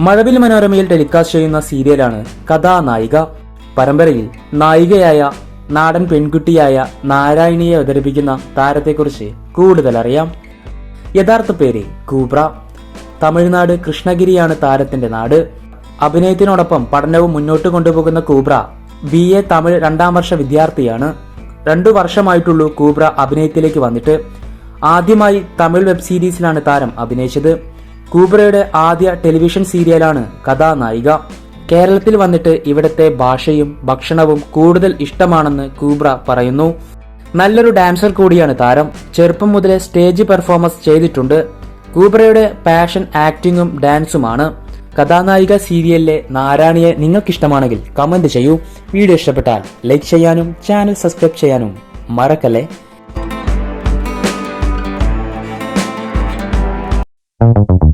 മഴവിൽ മനോരമയിൽ ടെലികാസ്റ്റ് ചെയ്യുന്ന സീരിയലാണ് കഥാനായിക. പരമ്പരയിൽ നായികയായ നാടൻ പെൺകുട്ടിയായ നാരായണിയെ അവതരിപ്പിക്കുന്ന താരത്തെക്കുറിച്ച് കൂടുതൽ അറിയാം യഥാർത്ഥ പേര് കൂബ്ര. തമിഴ്നാട് കൃഷ്ണഗിരിയാണ് താരത്തിന്റെ നാട്. അഭിനയത്തിനോടൊപ്പം പഠനവും മുന്നോട്ട് കൊണ്ടുപോകുന്ന കൂബ്ര ബി. എ. തമിഴ് രണ്ടാം വർഷ വിദ്യാർത്ഥിയാണ്. രണ്ടു വർഷമായിട്ടുള്ളൂ കൂബ്ര അഭിനയത്തിലേക്ക് വന്നിട്ട്. ആദ്യമായി തമിഴ് വെബ് സീരീസിലാണ് താരം അഭിനയിച്ചത്. കൂബ്രയുടെ ആദ്യ ടെലിവിഷൻ സീരിയലാണ് കഥാനായിക. കേരളത്തിൽ വന്നിട്ട് ഇവിടത്തെ ഭാഷയും ഭക്ഷണവും കൂടുതൽ ഇഷ്ടമാണെന്ന് കൂബ്ര പറയുന്നു. നല്ലൊരു ഡാൻസർ കൂടിയാണ് താരം. ചെറുപ്പം മുതലേ സ്റ്റേജ് പെർഫോമൻസ് ചെയ്തിട്ടുണ്ട്. കൂബ്രയുടെ പാഷൻ ആക്ടിങ്ങും ഡാൻസുമാണ്. കഥാനായിക സീരിയലിലെ നാരായണിയെ നിങ്ങൾക്കിഷ്ടമാണെങ്കിൽ കമന്റ് ചെയ്യൂ. വീഡിയോ ഇഷ്ടപ്പെട്ടാൽ ലൈക്ക് ചെയ്യാനും ചാനൽ സബ്സ്ക്രൈബ് ചെയ്യാനും മറക്കല്ലേ? Thank you.